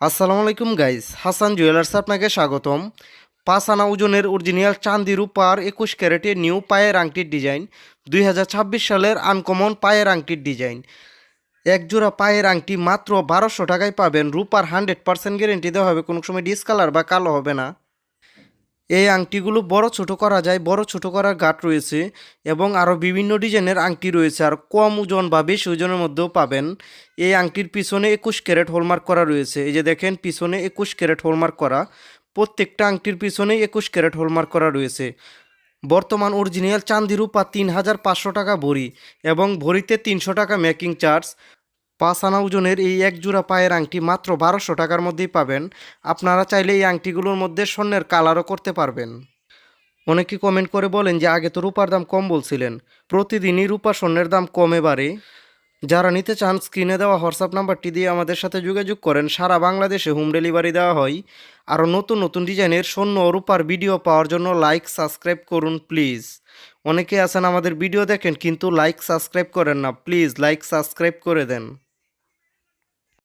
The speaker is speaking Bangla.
আসসালামু আলাইকুম গাইস হাসান জুয়েলার্স আপনাকে স্বাগতম। পাঁচ আনা ওজনের অরিজিনাল চান্দি রূপার একুশ ক্যারেটের নিউ পায়ের আংটির ডিজাইন দুই হাজার ছাব্বিশ সালের আনকমন পায়ের আংটির ডিজাইন একজোড়া পায়ের আংটি মাত্র বারোশো টাকায় পাবেন। রূপার হান্ড্রেড পার্সেন্ট গ্যারেন্টি দেওয়া হবে। কোনো সময় ডিসকালার বা কালো হবে না। এই আংটিগুলো বড় ছোট করা যায়, বড় ছোট করার গাঁট রয়েছে এবং আরও বিভিন্ন ডিজাইনের আংটি রয়েছে আর কম ওজন বা বেশি ওজনের মধ্যেও পাবেন। এই আংটির পিছনে একুশ ক্যারেট হোলমার্ক করা রয়েছে। এই যে দেখেন, পিছনে একুশ ক্যারেট হোলমার্ক করা। প্রত্যেকটা আংটির পিছনে একুশ ক্যারেট হোলমার্ক করা রয়েছে। বর্তমান অরিজিনাল চান্দি রূপা তিন হাজার পাঁচশো টাকা ভরি এবং ভরিতে তিনশো টাকা মেকিং চার্জ। পাঁচ আনা ওজনের এই এক জোড়া পায়ের আংটি মাত্র বারোশো টাকার মধ্যেই পাবেন। আপনারা চাইলে এই আংটিগুলোর মধ্যে স্বর্ণের কালারও করতে পারবেন। অনেকে কমেন্ট করে বলেন যে, আগে তো রূপার দাম কম বলছিলেন। প্রতিদিনই রূপা স্বর্ণের দাম কমে বাড়ে। যারা নিতে চান স্ক্রিনে দেওয়া হোয়াটসঅ্যাপ নাম্বারটি দিয়ে আমাদের সাথে যোগাযোগ করেন। সারা বাংলাদেশে হোম ডেলিভারি দেওয়া হয়। আরও নতুন নতুন ডিজাইনের স্বর্ণ রূপার ভিডিও পাওয়ার জন্য লাইক সাবস্ক্রাইব করুন প্লিজ অনেকে আছেন আমাদের ভিডিও দেখেন, কিন্তু লাইক সাবস্ক্রাইব করেন না। প্লিজ লাইক সাবস্ক্রাইব করে দেন।